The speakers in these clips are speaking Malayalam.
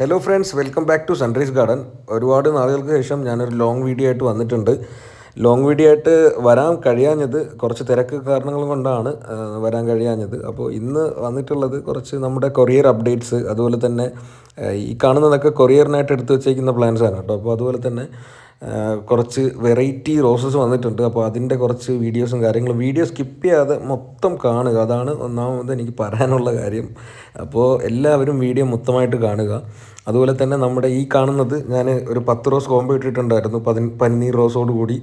Hello friends welcome back to sunrise garden ഒരുപാട് നാളുകൾക്ക് ശേഷം ഞാനൊരു ലോങ് വീഡിയോ ആയിട്ട് വന്നിട്ടുണ്ട്. ലോങ് വീഡിയോ ആയിട്ട് വരാൻ കഴിയാഞ്ഞത് കുറച്ച് തിരക്ക് കാരണങ്ങൾ കൊണ്ടാണ് വരാൻ കഴിയാഞ്ഞത്. അപ്പോൾ ഇന്ന് വന്നിട്ടുള്ളത് കുറച്ച് നമ്മുടെ കൊറിയർ അപ്ഡേറ്റ്സ് അതുപോലെ തന്നെ ഈ കാണുന്നതൊക്കെ കൊറിയറിനായിട്ട് എടുത്തു വെച്ചേക്കുന്ന പ്ലാൻസാണ് കേട്ടോ. അപ്പോൾ അതുപോലെ തന്നെ കുറച്ച് വെറൈറ്റി റോസസ് വന്നിട്ടുണ്ട്. അപ്പോൾ അതിന്റെ കുറച്ച് വീഡിയോസും കാര്യങ്ങളും വീഡിയോ സ്കിപ്പ് ചെയ്യാതെ മൊത്തം കാണുക. അതാണ് ഒന്നാമത് എനിക്ക് പറയാനുള്ള കാര്യം. അപ്പോൾ എല്ലാവരും വീഡിയോ മൊത്തമായിട്ട് കാണുക. അതുപോലെ തന്നെ നമ്മുടെ ഈ കാണുന്നത് ഞാൻ ഒരു പത്ത് റോസ് കോമ്പോ ഇട്ടിട്ടുണ്ടായിരുന്നു. പതി പന്നീർ റോസോട് കൂടി.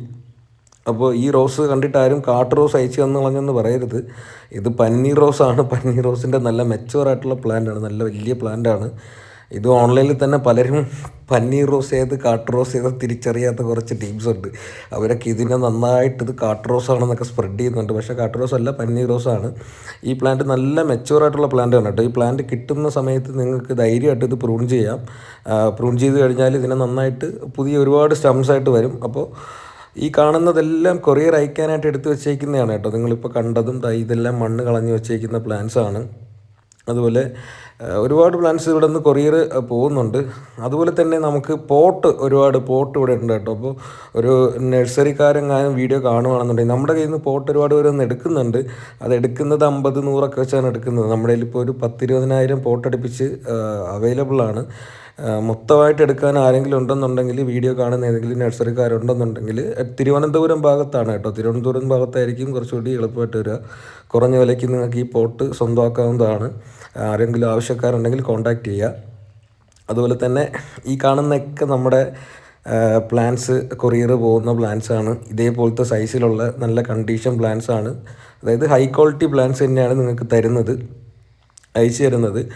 അപ്പോൾ ഈ റോസ് കണ്ടിട്ട് ആരും കാട്ട് റോസ് അയച്ചു തന്നു കളഞ്ഞെന്ന് പറയരുത്. ഇത് പന്നീർ റോസാണ് പന്നീർ റോസിന്റെ നല്ല plant ആണ്. നല്ല വലിയ ആണ്. ഇത് ഓൺലൈനിൽ തന്നെ പലരും പന്നീർ റോസ് ചെയ്ത് കാട്ട് റോസ് ചെയ്ത് തിരിച്ചറിയാത്ത കുറച്ച് ടീംസ് ഉണ്ട്. അവരൊക്കെ ഇതിനെ നന്നായിട്ട് ഇത് കാട്ട് റോസ് ആണെന്നൊക്കെ സ്പ്രെഡ് ചെയ്യുന്നുണ്ട്. പക്ഷേ കാട്ട് റോസ് അല്ല പന്നീർ റോസ് ആണ്. ഈ പ്ലാന്റ് നല്ല മെച്ചുവർ ആയിട്ടുള്ള പ്ലാന്റ് ആണ് കേട്ടോ. ഈ പ്ലാന്റ് കിട്ടുന്ന സമയത്ത് നിങ്ങൾക്ക് ധൈര്യമായിട്ട് ഇത് പ്രൂൺ ചെയ്യാം. പ്രൂൺ ചെയ്ത് കഴിഞ്ഞാൽ ഇതിനെ നന്നായിട്ട് പുതിയ ഒരുപാട് സ്റ്റംസ് ആയിട്ട് വരും. അപ്പോൾ ഈ കാണുന്നതെല്ലാം കൊറിയർ അയക്കാനായിട്ട് എടുത്തു വെച്ചേക്കുന്നതാണ് കേട്ടോ. നിങ്ങളിപ്പോൾ കണ്ടതും ഇതെല്ലാം മണ്ണ് കളഞ്ഞ് വെച്ചേക്കുന്ന പ്ലാന്റ്സ് ആണ്. അതുപോലെ ഒരുപാട് പ്ലാൻസ് ഇവിടെ നിന്ന് കൊറിയർ പോകുന്നുണ്ട്. അതുപോലെ തന്നെ നമുക്ക് പോട്ട് ഒരുപാട് പോട്ട് ഇവിടെ ഉണ്ട് കേട്ടോ. അപ്പോൾ ഒരു നഴ്സറിക്കാരെങ്ങാനും വീഡിയോ കാണുകയാണെന്നുണ്ടെങ്കിൽ നമ്മുടെ കയ്യിൽ നിന്ന് പോട്ട് ഒരുപാട് പേര് ഒന്ന് എടുക്കുന്നുണ്ട്. അത് എടുക്കുന്നത് അമ്പത് നൂറൊക്കെ വെച്ചാണ് എടുക്കുന്നത്. നമ്മുടെ കയ്യിൽ ഇപ്പോൾ ഒരു പത്തിരുപതിനായിരം പോട്ട് അടുപ്പിച്ച് അവൈലബിൾ ആണ്. മൊത്തമായിട്ട് എടുക്കാൻ ആരെങ്കിലും ഉണ്ടെന്നുണ്ടെങ്കിൽ വീഡിയോ കാണുന്ന ഏതെങ്കിലും നഴ്സറിക്കാരുണ്ടെന്നുണ്ടെങ്കിൽ തിരുവനന്തപുരം ഭാഗത്താണ് കേട്ടോ. തിരുവനന്തപുരം ഭാഗത്തായിരിക്കും കുറച്ചുകൂടി എളുപ്പമായിട്ട് വരിക. കുറഞ്ഞ വിലയ്ക്ക് നിങ്ങൾക്ക് ഈ പോട്ട് സ്വന്തമാക്കാവുന്നതാണ്. ആരെങ്കിലും ആവശ്യക്കാരുണ്ടെങ്കിൽ കോൺടാക്റ്റ് ചെയ്യുക. അതുപോലെ തന്നെ ഈ കാണുന്നൊക്കെ നമ്മുടെ പ്ലാൻസ് കൊറിയർ പോകുന്ന പ്ലാൻസ് ആണ്. ഇതേപോലത്തെ സൈസിലുള്ള നല്ല കണ്ടീഷൻ പ്ലാൻസ് ആണ്. അതായത് ഹൈ ക്വാളിറ്റി പ്ലാൻസ് തന്നെയാണ് നിങ്ങൾക്ക് തരുന്നത് അയച്ചു തരുന്നത്.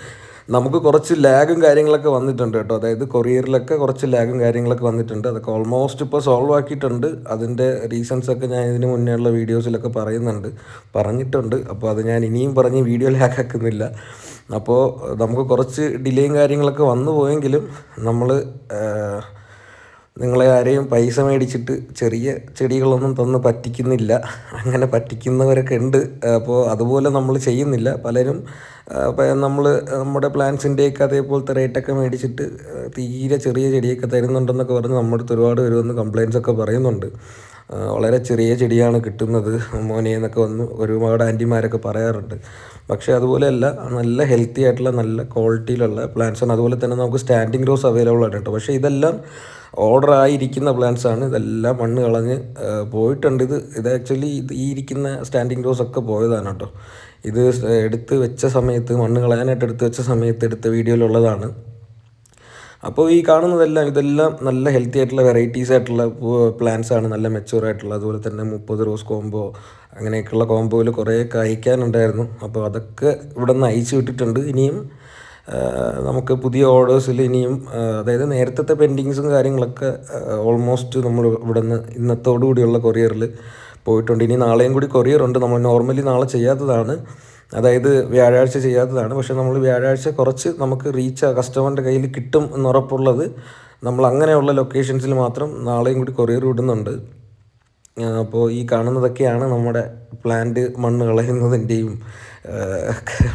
നമുക്ക് കുറച്ച് ലാഗും കാര്യങ്ങളൊക്കെ വന്നിട്ടുണ്ട് കേട്ടോ. അതായത് കൊറിയറിലൊക്കെ കുറച്ച് ലാഗും കാര്യങ്ങളൊക്കെ വന്നിട്ടുണ്ട്. അതൊക്കെ ഓൾമോസ്റ്റ് ഇപ്പോൾ സോൾവ് ആക്കിയിട്ടുണ്ട്. അതിന്റെ റീസൺസ് ഒക്കെ ഞാൻ ഇതിന് മുന്നേ ഉള്ള വീഡിയോസിലൊക്കെ പറയുന്നുണ്ട്. പറഞ്ഞിട്ടുണ്ട്. അപ്പോൾ അത് ഞാൻ ഇനിയും പറഞ്ഞ് വീഡിയോ ലാഗാക്കുന്നില്ല അപ്പോൾ നമുക്ക് കുറച്ച് ഡിലേയും കാര്യങ്ങളൊക്കെ വന്നു പോയെങ്കിലും നമ്മൾ നിങ്ങളെ ആരെയും പൈസ മേടിച്ചിട്ട് ചെറിയ ചെടികളൊന്നും തന്ന് പറ്റിക്കുന്നില്ല. അങ്ങനെ പറ്റിക്കുന്നവരൊക്കെ ഉണ്ട്. അപ്പോൾ അതുപോലെ നമ്മൾ ചെയ്യുന്നില്ല. പലരും നമ്മൾ നമ്മുടെ പ്ലാന്റ്സിന്റെയൊക്കെ അതേപോലത്തെ റേറ്റൊക്കെ മേടിച്ചിട്ട് തീരെ ചെറിയ ചെടിയൊക്കെ തരുന്നുണ്ടെന്നൊക്കെ പറഞ്ഞ് നമ്മുടെ അടുത്ത് ഒരുപാട് പേര് വന്ന് കംപ്ലയിൻസ് ഒക്കെ പറയുന്നുണ്ട്. വളരെ ചെറിയ ചെടിയാണ് കിട്ടുന്നത് മോനെ എന്നൊക്കെ വന്ന് ഒരുപാട് ആന്റിമാരൊക്കെ പറയാറുണ്ട്. പക്ഷേ അതുപോലെയല്ല നല്ല ഹെൽത്തി ആയിട്ടുള്ള നല്ല ക്വാളിറ്റിയിലുള്ള പ്ലാന്റ്സ് ആണ്. അതുപോലെ തന്നെ നമുക്ക് സ്റ്റാൻഡിങ് റോസ് അവൈലബിൾ ആണ് കേട്ടോ. പക്ഷേ ഇതെല്ലാം ഓർഡർ ആയിരിക്കുന്ന പ്ലാന്റ്സ് ആണ്. ഇതെല്ലാം മണ്ണ് കളഞ്ഞ് പോയിട്ടുണ്ട്. ഇത് ഇത് ആക്ച്വലി ഇത് ഈ ഇരിക്കുന്ന സ്റ്റാൻഡിങ് റോസ് ഒക്കെ പോയതാണ് കേട്ടോ. ഇത് എടുത്ത് വെച്ച സമയത്ത് മണ്ണ് കളയാനായിട്ട് എടുത്ത് വെച്ച സമയത്ത് എടുത്ത വീഡിയോയിലുള്ളതാണ് അപ്പോൾ ഈ കാണുന്നതെല്ലാം ഇതെല്ലാം നല്ല ഹെൽത്തി ആയിട്ടുള്ള വെറൈറ്റീസ് ആയിട്ടുള്ള പ്ലാന്റ്സ് ആണ്. നല്ല മെച്ചൂർ ആയിട്ടുള്ള അതുപോലെ തന്നെ മുപ്പത് റോസ് കോംബോ അങ്ങനെയൊക്കെയുള്ള കോംബോയിൽ കുറേ കഴിക്കാനുണ്ടായിരുന്നു. അപ്പോൾ അതൊക്കെ ഇവിടെ നിന്ന് അയച്ചു വിട്ടിട്ടുണ്ട്. ഇനിയും നമുക്ക് പുതിയ ഓർഡേഴ്സിൽ ഇനിയും അതായത് നേരത്തെ പെൻഡിങ്സും കാര്യങ്ങളൊക്കെ ഓൾമോസ്റ്റ് നമ്മൾ ഇവിടെ നിന്ന് ഇന്നത്തോടു കൂടിയുള്ള കൊറിയറിൽ പോയിട്ടുണ്ട്. ഇനി നാളെയും കൂടി കൊറിയർ ഉണ്ട്. നമ്മൾ നോർമലി നാളെ ചെയ്യാത്തതാണ്. അതായത് വ്യാഴാഴ്ച ചെയ്യാത്തതാണ്. പക്ഷെ നമ്മൾ വ്യാഴാഴ്ച കുറച്ച് നമുക്ക് റീച്ച് കസ്റ്റമറിന്റെ കയ്യിൽ കിട്ടും എന്നുറപ്പുള്ളത് നമ്മൾ അങ്ങനെയുള്ള ലൊക്കേഷൻസിൽ മാത്രം നാളെയും കൂടി കൊറിയർ വിടുന്നുണ്ട് അപ്പോൾ ഈ കാണുന്നതൊക്കെയാണ് നമ്മുടെ പ്ലാന്റ് മണ്ണ് കളയുന്നതിന്റെയും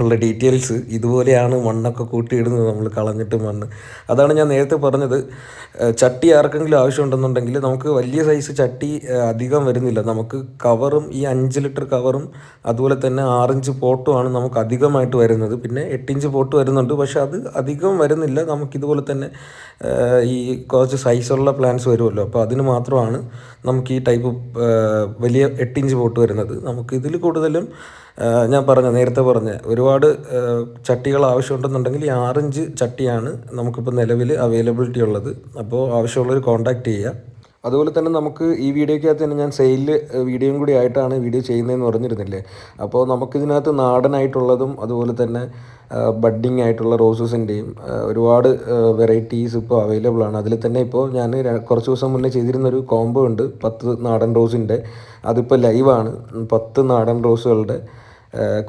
ഉള്ള ഡീറ്റെയിൽസ് ഇതുപോലെയാണ് മണ്ണൊക്കെ കൂട്ടിയിടുന്നത് നമ്മൾ കളഞ്ഞിട്ട് മണ്ണ്. അതാണ് ഞാൻ നേരത്തെ പറഞ്ഞത്. ചട്ടി ആർക്കെങ്കിലും ആവശ്യമുണ്ടെന്നുണ്ടെങ്കിൽ നമുക്ക് വലിയ സൈസ് ചട്ടി അധികം വരുന്നില്ല. നമുക്ക് കവറും ഈ അഞ്ച് ലിറ്റർ കവറും അതുപോലെ തന്നെ ആറിഞ്ച് പോട്ടുമാണ് നമുക്ക് അധികമായിട്ട് വരുന്നത്. പിന്നെ എട്ടിഞ്ച് പോട്ട് വരുന്നുണ്ട്. പക്ഷെ അത് അധികം വരുന്നില്ല. നമുക്കിതുപോലെ തന്നെ ഈ കുറച്ച് സൈസുള്ള പ്ലാന്റ്സ് വരുമല്ലോ. അപ്പോൾ അതിന് മാത്രമാണ് നമുക്ക് ഈ ടൈപ്പ് വലിയ എട്ടിഞ്ച് പോട്ട് വരുന്നത്. നമുക്ക് ഇതിൽ കൂടുതലും ഞാൻ പറഞ്ഞ നേരത്തെ പറഞ്ഞ ഒരുപാട് ചട്ടികൾ ആവശ്യമുണ്ടെന്നുണ്ടെങ്കിൽ ഈ ആറിഞ്ച് ചട്ടിയാണ് നമുക്കിപ്പോൾ നിലവിൽ അവൈലബിലിറ്റി ഉള്ളത്. അപ്പോൾ ആവശ്യമുള്ളവർ കോൺടാക്റ്റ് ചെയ്യുക. അതുപോലെ തന്നെ നമുക്ക് ഈ വീഡിയോയ്ക്കകത്ത് തന്നെ ഞാൻ സെയിലിൽ വീഡിയോയും കൂടി ആയിട്ടാണ് വീഡിയോ ചെയ്യുന്നതെന്ന് പറഞ്ഞിരുന്നില്ലേ? അപ്പോൾ നമുക്കിതിനകത്ത് നാടനായിട്ടുള്ളതും അതുപോലെ തന്നെ ബഡ്ഡിങ് ആയിട്ടുള്ള റോസസിന്റെയും ഒരുപാട് വെറൈറ്റീസ് ഇപ്പോൾ അവൈലബിൾ ആണ്. അതിൽ തന്നെ ഇപ്പോൾ ഞാൻ കുറച്ച് ദിവസം മുന്നേ ചെയ്തിരുന്നൊരു കോംബോ ഉണ്ട് പത്ത് നാടൻ റോസിന്റെ അതിപ്പോൾ ലൈവാണ് പത്ത് നാടൻ റോസുകളുടെ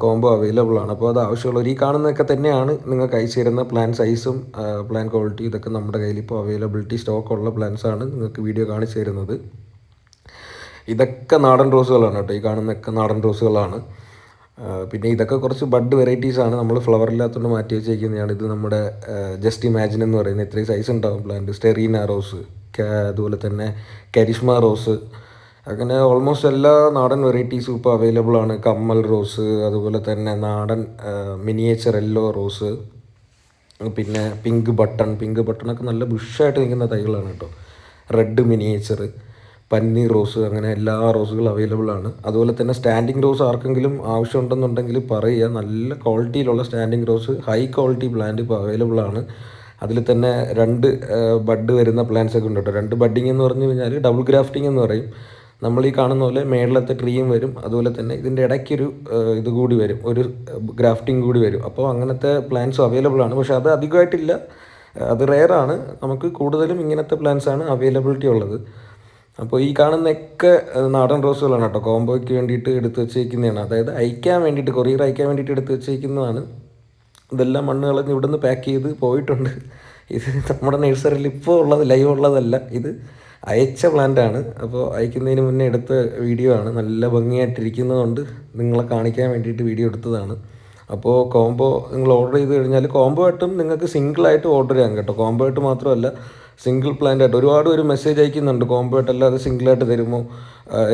കോംബോ അവൈലബിൾ ആണ്. അപ്പോൾ അത് ആവശ്യമുള്ളവർ ഈ കാണുന്നതൊക്കെ തന്നെയാണ് നിങ്ങൾക്ക് അയച്ചു തരുന്ന പ്ലാൻ സൈസും പ്ലാൻ ക്വാളിറ്റി ഇതൊക്കെ നമ്മുടെ കയ്യിൽ ഇപ്പോൾ അവൈലബിലിറ്റി സ്റ്റോക്ക് ഉള്ള പ്ലാൻസ് ആണ് നിങ്ങൾക്ക് വീഡിയോ കാണിച്ചു തരുന്നത്. ഇതൊക്കെ നാടൻ റോസുകളാണ് കേട്ടോ. ഈ കാണുന്നൊക്കെ നാടൻ റോസുകളാണ് പിന്നെ ഇതൊക്കെ കുറച്ച് ബഡ് വെറൈറ്റീസ് ആണ്. നമ്മൾ ഫ്ലവർ ഇല്ലാത്തതുകൊണ്ട് മാറ്റി വെച്ചേക്കുന്നതാണ്. ഇത് നമ്മുടെ ജസ്റ്റ് ഇമാജിൻ എന്ന് പറയുന്നത് ഇത്രയും സൈസ് ഉണ്ടാവും പ്ലാന്റ് സ്റ്റെറീന റോസ് അതുപോലെ തന്നെ കരിഷ്മ റോസ് അങ്ങനെ ഓൾമോസ്റ്റ് എല്ലാ നാടൻ വെറൈറ്റീസും ഇപ്പോൾ അവൈലബിൾ ആണ്. കമ്മൽ റോസ് അതുപോലെ തന്നെ നാടൻ മിനിയേച്ചർ യെല്ലോ റോസ് പിന്നെ പിങ്ക് ബട്ടൺ പിങ്ക് ബട്ടണൊക്കെ നല്ല ബുഷായിട്ട് നിൽക്കുന്ന തൈകളാണ് കേട്ടോ. റെഡ് മിനിയേച്ചർ പന്നി റോസ് അങ്ങനെ എല്ലാ റോസുകളും അവൈലബിൾ ആണ്. അതുപോലെ തന്നെ സ്റ്റാൻഡിങ് റോസ് ആർക്കെങ്കിലും ആവശ്യമുണ്ടെന്നുണ്ടെങ്കിൽ പറയുക. നല്ല ക്വാളിറ്റിയിലുള്ള standing rose high quality plant ഇപ്പോൾ അവൈലബിൾ ആണ്. അതിൽ തന്നെ രണ്ട് ബഡ് വരുന്ന പ്ലാന്റ്സ് ഒക്കെ ഉണ്ട് കേട്ടോ. രണ്ട് ബഡിങ് എന്ന് പറഞ്ഞു കഴിഞ്ഞാൽ ഡബിൾ ഗ്രാഫ്റ്റിംഗ് എന്ന് പറയും. നമ്മൾ ഈ കാണുന്ന പോലെ മേളിലത്തെ ട്രീയും വരും അതുപോലെ തന്നെ ഇതിന്റെ ഇടയ്ക്കൊരു ഇത് കൂടി വരും ഒരു ഗ്രാഫ്റ്റിംഗ് കൂടി വരും. അപ്പോൾ അങ്ങനത്തെ പ്ലാൻസും അവൈലബിൾ ആണ്. പക്ഷേ അത് അധികമായിട്ടില്ല. അത് റെയറാണ് നമുക്ക് കൂടുതലും ഇങ്ങനത്തെ പ്ലാൻസ് ആണ് അവൈലബിലിറ്റി ഉള്ളത്. അപ്പോൾ ഈ കാണുന്നൊക്കെ നാടൻ റോസുകളാണ് കേട്ടോ. കോംബോയ്ക്ക് വേണ്ടിയിട്ട് എടുത്ത് വെച്ചേക്കുന്നതാണ്. അതായത് അയക്കാൻ വേണ്ടിയിട്ട് കൊറിയർ അയക്കാൻ വേണ്ടിയിട്ട് എടുത്ത് വെച്ചേക്കുന്നതാണ്. ഇതെല്ലാം മണ്ണ് ഇവിടുന്ന് പാക്ക് ചെയ്ത് പോയിട്ടുണ്ട്. ഇത് നമ്മുടെ നഴ്സറിയിൽ ഇപ്പോൾ ഉള്ളത് ലൈവ് ഉള്ളതല്ല. ഇത് അയച്ച പ്ലാന്റ് ആണ് അപ്പോൾ അയക്കുന്നതിന് മുന്നേ എടുത്ത വീഡിയോ ആണ്. നല്ല ഭംഗിയായിട്ടിരിക്കുന്നതുകൊണ്ട് നിങ്ങളെ കാണിക്കാൻ വേണ്ടിയിട്ട് വീഡിയോ എടുത്തതാണ്. അപ്പോൾ കോംബോ നിങ്ങൾ ഓർഡർ ചെയ്ത് കഴിഞ്ഞാൽ കോംബോ ആയിട്ടും നിങ്ങൾക്ക് സിംഗിൾ ആയിട്ട് ഓർഡർ ചെയ്യാം കേട്ടോ. കോംബോ ആയിട്ട് മാത്രമല്ല സിംഗിൾ പ്ലാന്റ് ആയിട്ട് ഒരുപാട് ഒരു മെസ്സേജ് അയക്കുന്നുണ്ട്. കോംബോ ആയിട്ട് അല്ലാതെ സിംഗിൾ ആയിട്ട് തരുമോ?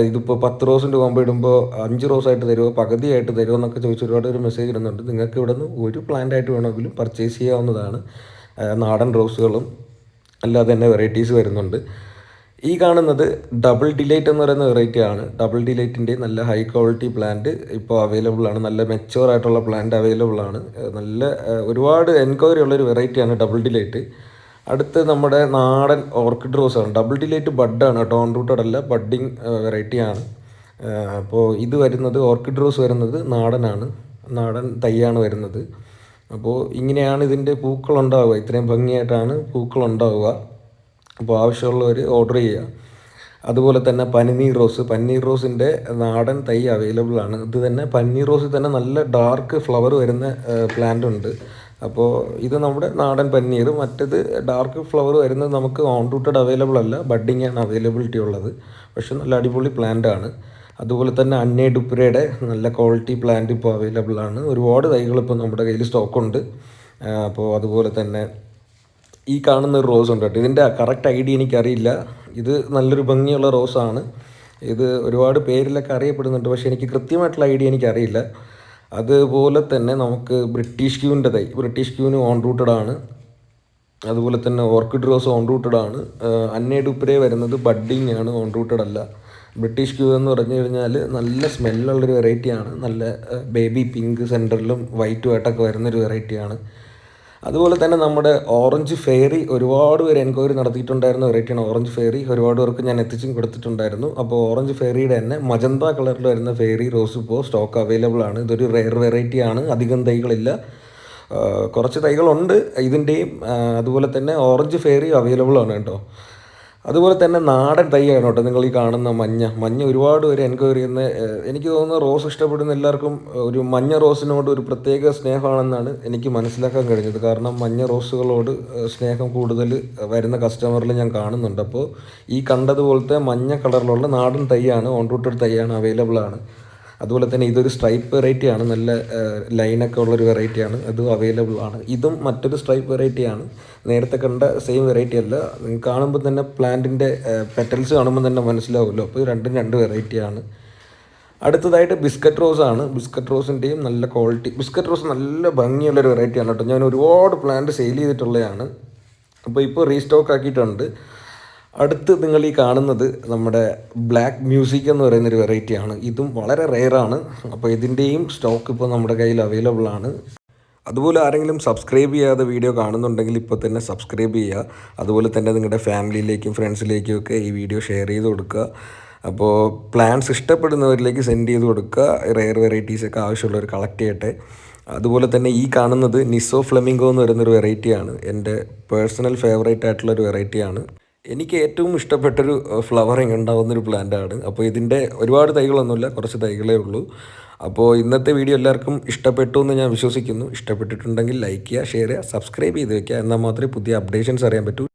ഇതിപ്പോൾ പത്ത് റോസിന്റെ കോംബോ ഇടുമ്പോൾ അഞ്ച് റോസ് ആയിട്ട് തരുമോ പകുതിയായിട്ട് തരുമോ എന്നൊക്കെ ചോദിച്ച് ഒരുപാട് ഒരു മെസ്സേജ് ഇടുന്നുണ്ട്. നിങ്ങൾക്ക് ഇവിടെ നിന്ന് ഒരു പ്ലാന്റ് ആയിട്ട് വേണമെങ്കിലും പർച്ചേസ് ചെയ്യാവുന്നതാണ്. നാടൻ റോസുകളും അല്ലാതെ തന്നെ വെറൈറ്റീസ് വരുന്നുണ്ട്. ഈ കാണുന്നത് ഡബിൾ ഡിലൈറ്റ് എന്ന് പറയുന്ന വെറൈറ്റി ആണ്. ഡബിൾ ഡിലൈറ്റിന്റെ നല്ല ഹൈ ക്വാളിറ്റി പ്ലാന്റ് ഇപ്പോൾ അവൈലബിൾ ആണ്. നല്ല മെച്ചുവർ ആയിട്ടുള്ള പ്ലാന്റ് അവൈലബിൾ ആണ്. നല്ല ഒരുപാട് എൻക്വയറി ഉള്ളൊരു വെറൈറ്റിയാണ് ഡബിൾ ഡിലൈറ്റ് അടുത്ത് നമ്മുടെ നാടൻ ഓർക്കിഡ് ആണ്. ഡബിൾ ഡിലൈറ്റ് ബഡാണ് കേട്ടോ. ഓൺ റൂട്ടഡ് അല്ല ബഡ്ഡിങ് വെറൈറ്റിയാണ് അപ്പോൾ ഇത് വരുന്നത് ഓർക്കിഡ് റോസ് വരുന്നത് നാടനാണ്. നാടൻ തൈയാണ് വരുന്നത്. അപ്പോൾ ഇങ്ങനെയാണ് ഇതിന്റെ പൂക്കളുണ്ടാവുക ഇത്രയും ഭംഗിയായിട്ടാണ് പൂക്കൾ ഉണ്ടാവുക. അപ്പോൾ ആവശ്യമുള്ളവർ ഓർഡർ ചെയ്യുക. അതുപോലെ തന്നെ പനിനീർ റോസ്. പന്നീർ റോസിന്റെ നാടൻ തൈ അവൈലബിൾ ആണ്. ഇത് തന്നെ പന്നീർ റോസിൽ തന്നെ നല്ല ഡാർക്ക് ഫ്ലവർ വരുന്ന പ്ലാന്റ് ഉണ്ട്. അപ്പോൾ ഇത് നമ്മുടെ നാടൻ പന്നീർ മറ്റേത് ഡാർക്ക് ഫ്ലവർ വരുന്നത് നമുക്ക് ഓൺ റൂട്ടഡ് അവൈലബിൾ അല്ല. ബഡ്ഡിങ് ആണ് അവൈലബിലിറ്റി ഉള്ളത്. പക്ഷെ നല്ല അടിപൊളി പ്ലാന്റ് ആണ്. അതുപോലെ തന്നെ അന്നേ ഡുപ്രയുടെ നല്ല ക്വാളിറ്റി പ്ലാന്റ് ഇപ്പോൾ അവൈലബിൾ ആണ്. ഒരുപാട് തൈകൾ ഇപ്പോൾ നമ്മുടെ കയ്യിൽ സ്റ്റോക്കുണ്ട് അപ്പോൾ അതുപോലെ തന്നെ ഈ കാണുന്ന ഒരു റോസ് ഉണ്ട് കേട്ടോ. ഇതിന്റെ കറക്റ്റ് ഐഡിയ എനിക്കറിയില്ല. ഇത് നല്ലൊരു ഭംഗിയുള്ള റോസാണ് ഇത് ഒരുപാട് പേരിലൊക്കെ അറിയപ്പെടുന്നുണ്ട് പക്ഷേ എനിക്ക് കൃത്യമായിട്ടുള്ള ഐഡിയ എനിക്കറിയില്ല. അതുപോലെ തന്നെ നമുക്ക് ബ്രിട്ടീഷ് ക്യൂവിന്റെ തൈ ബ്രിട്ടീഷ് ക്യൂവിന് ഓൺ റൂട്ടഡ് ആണ്. അതുപോലെ തന്നെ ഓർക്കിഡ് റോസ് ഓൺ റൂട്ടഡ് ആണ്. അന്നേ ഡുപ്രേ വരുന്നത് ബഡ്ഡിങ് ആണ് ഓൺ റൂട്ടഡ് അല്ല. ബ്രിട്ടീഷ് ക്യൂ എന്ന് പറഞ്ഞു കഴിഞ്ഞാൽ നല്ല സ്മെല്ലുള്ളൊരു വെറൈറ്റിയാണ് നല്ല ബേബി പിങ്ക് സെന്ററിലും വൈറ്റും ആയിട്ടൊക്കെ വരുന്നൊരു വെറൈറ്റിയാണ് അതുപോലെ തന്നെ നമ്മുടെ ഓറഞ്ച് ഫെയറി ഒരുപാട് പേര് എൻക്വയറി നടത്തിയിട്ടുണ്ടായിരുന്ന വെറൈറ്റിയാണ് ഓറഞ്ച് ഫെയറി ഒരുപാട് പേർക്ക് ഞാൻ എത്തിച്ചും കൊടുത്തിട്ടുണ്ടായിരുന്നു. അപ്പോൾ ഓറഞ്ച് ഫെയറിയുടെ തന്നെ മജന്ത കളറിൽ വരുന്ന ഫെയറി റോസ് ഇപ്പോൾ സ്റ്റോക്ക് അവൈലബിൾ ആണ്. ഇതൊരു റെയർ വെറൈറ്റി ആണ്. അധികം തൈകളില്ല. കുറച്ച് തൈകളുണ്ട്. ഇതിന്റെയും അതുപോലെ തന്നെ ഓറഞ്ച് ഫെയറി അവൈലബിൾ ആണ് കേട്ടോ. അതുപോലെ തന്നെ നാടൻ തൈയാണ് കേട്ടോ നിങ്ങൾ ഈ കാണുന്ന മഞ്ഞ. മഞ്ഞ ഒരുപാട് പേര് എൻക്വയറി ചെയ്യുന്ന എനിക്ക് തോന്നുന്നു റോസ് ഇഷ്ടപ്പെടുന്ന എല്ലാവർക്കും ഒരു മഞ്ഞ റോസിനോട് ഒരു പ്രത്യേക സ്നേഹമാണെന്നാണ് എനിക്ക് മനസ്സിലാക്കാൻ കഴിഞ്ഞത്. കാരണം മഞ്ഞ റോസുകളോട് സ്നേഹം കൂടുതൽ വരുന്ന കസ്റ്റമറിൽ ഞാൻ കാണുന്നുണ്ട്. അപ്പോൾ ഈ കണ്ടതുപോലത്തെ മഞ്ഞ കളറിലുള്ള നാടൻ തൈയാണ് ഓൺ റൂട്ടഡ് തൈയാണ് അവൈലബിൾ ആണ്. അതുപോലെ തന്നെ ഇതൊരു സ്ട്രൈപ്പ് വെറൈറ്റിയാണ് നല്ല ലൈനൊക്കെ ഉള്ളൊരു വെറൈറ്റി ആണ്. അതും അവൈലബിൾ ആണ്. ഇതും മറ്റൊരു സ്ട്രൈപ്പ് വെറൈറ്റിയാണ് നേരത്തെ കണ്ട സെയിം വെറൈറ്റി അല്ല. കാണുമ്പോൾ തന്നെ പ്ലാന്റിന്റെ പെറ്റൽസ് കാണുമ്പോൾ തന്നെ മനസ്സിലാവുമല്ലോ. അപ്പോൾ രണ്ടും രണ്ട് വെറൈറ്റിയാണ് അടുത്തതായിട്ട് ബിസ്ക്കറ്റ് റോസ് ആണ്. ബിസ്ക്കറ്റ് റോസിന്റെയും നല്ല ക്വാളിറ്റി ബിസ്ക്കറ്റ് റോസ് നല്ല ഭംഗിയുള്ളൊരു വെറൈറ്റിയാണ് കേട്ടോ. ഞാൻ ഒരുപാട് പ്ലാന്റ് സെയിൽ ചെയ്തിട്ടുള്ളതാണ്. അപ്പോൾ ഇപ്പോൾ റീസ്റ്റോക്ക് ആക്കിയിട്ടുണ്ട്. അടുത്ത് നിങ്ങൾ ഈ കാണുന്നത് നമ്മുടെ ബ്ലാക്ക് മ്യൂസിക് എന്ന് പറയുന്നൊരു വെറൈറ്റിയാണ് ഇതും വളരെ റെയറാണ് അപ്പോൾ ഇതിന്റെയും സ്റ്റോക്ക് ഇപ്പോൾ നമ്മുടെ കയ്യിൽ അവൈലബിൾ ആണ്. അതുപോലെ ആരെങ്കിലും സബ്സ്ക്രൈബ് ചെയ്യാതെ വീഡിയോ കാണുന്നുണ്ടെങ്കിൽ ഇപ്പോൾ തന്നെ സബ്സ്ക്രൈബ് ചെയ്യുക. അതുപോലെ തന്നെ നിങ്ങളുടെ ഫാമിലിയിലേക്കും ഫ്രണ്ട്സിലേക്കും ഒക്കെ ഈ വീഡിയോ ഷെയർ ചെയ്ത് കൊടുക്കുക. അപ്പോൾ പ്ലാൻസ് ഇഷ്ടപ്പെടുന്നവരിലേക്ക് സെൻഡ് ചെയ്ത് കൊടുക്കുക. റെയർ വെറൈറ്റീസ് ഒക്കെ ആവശ്യമുള്ളവർ കളക്ട് ചെയ്യട്ടെ. അതുപോലെ തന്നെ ഈ കാണുന്നത് നിസോ ഫ്ലെമിംഗോ എന്ന് പറയുന്നൊരു വെറൈറ്റിയാണ് എന്റെ പേഴ്സണൽ ഫേവറേറ്റ് ആയിട്ടുള്ളൊരു വെറൈറ്റിയാണ് എനിക്ക് ഏറ്റവും ഇഷ്ടപ്പെട്ടൊരു ഫ്ലവറിങ് ഉണ്ടാകുന്നൊരു പ്ലാന്റാണ് അപ്പോൾ ഇതിന്റെ ഒരുപാട് തൈകളൊന്നുമില്ല കുറച്ച് തൈകളേ ഉള്ളൂ. അപ്പോൾ ഇന്നത്തെ വീഡിയോ എല്ലാവർക്കും ഇഷ്ടപ്പെട്ടു എന്ന് ഞാൻ വിശ്വസിക്കുന്നു. ഇഷ്ടപ്പെട്ടിട്ടുണ്ടെങ്കിൽ ലൈക്ക് ചെയ്യുക ഷെയർ ചെയ്യുക സബ്സ്ക്രൈബ് ചെയ്ത് വയ്ക്കുക എന്നാൽ മാത്രമേ പുതിയ അപ്ഡേഷൻസ് അറിയാൻ പറ്റൂ.